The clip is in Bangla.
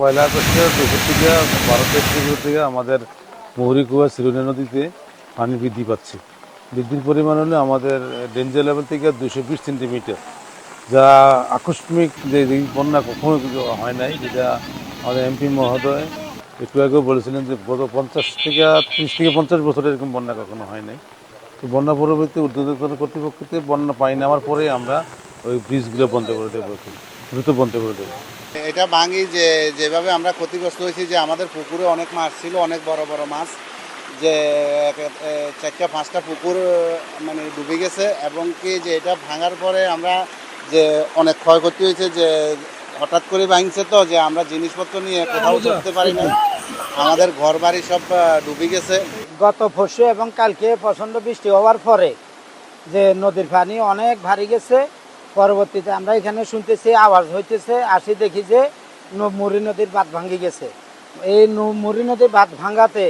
পয়লা আগস্টের দুপুর থেকে তারিখ থেকে আমাদের মৌরিকুয়া সিরুনি নদীতে পানি বৃদ্ধি পাচ্ছে। বৃদ্ধির পরিমাণ হলো আমাদের ডেঞ্জার লেভেল থেকে দুশো বিশ সেন্টিমিটার, যা আকস্মিক যে বন্যা কখনো কিছু হয় নাই, যেটা আমাদের এমপি মহোদয় একটু আগেও বলেছিলেন যে গত পঞ্চাশ থেকে ত্রিশ থেকে পঞ্চাশ বছর এরকম বন্যা কখনো হয় নাই। তো বন্যা পরবর্তী উদ্যোগের কর্তৃপক্ষতে বন্যা পানি নেওয়ার পরে আমরা ওই ব্রিজগুলো বন্ধ করে দেবো দ্রুত বন্ধ করে দেবো। এটা ভাঙি যে যেভাবে আমরা ক্ষতিগ্রস্ত হয়েছি যে আমাদের পুকুরে অনেক মাছ ছিল অনেক বড় বড় মাছ যে চারটা পাঁচটা পুকুর মানে ডুবে গেছে এবং কি যে এটা ভাঙার পরে আমরা যে অনেক ক্ষয়ক্ষতি হয়েছে যে হঠাৎ করে ভাঙছে তো যে আমরা জিনিসপত্র নিয়ে কোথাও চলতে পারি না আমাদের ঘর বাড়ি সব ডুবে গেছে। গত পরশু এবং কালকে প্রচণ্ড বৃষ্টি হওয়ার পরে যে নদীর পানি অনেক ভারী গেছে, পরবর্তীতে আমরা এখানে শুনতেছি, আওয়াজ হইতেছে, আসি দেখি যে মুড়ি নদীর বাঁধ ভাঙ্গি গেছে। এই মুড়ি নদীর বাঁধ ভাঙ্গাতে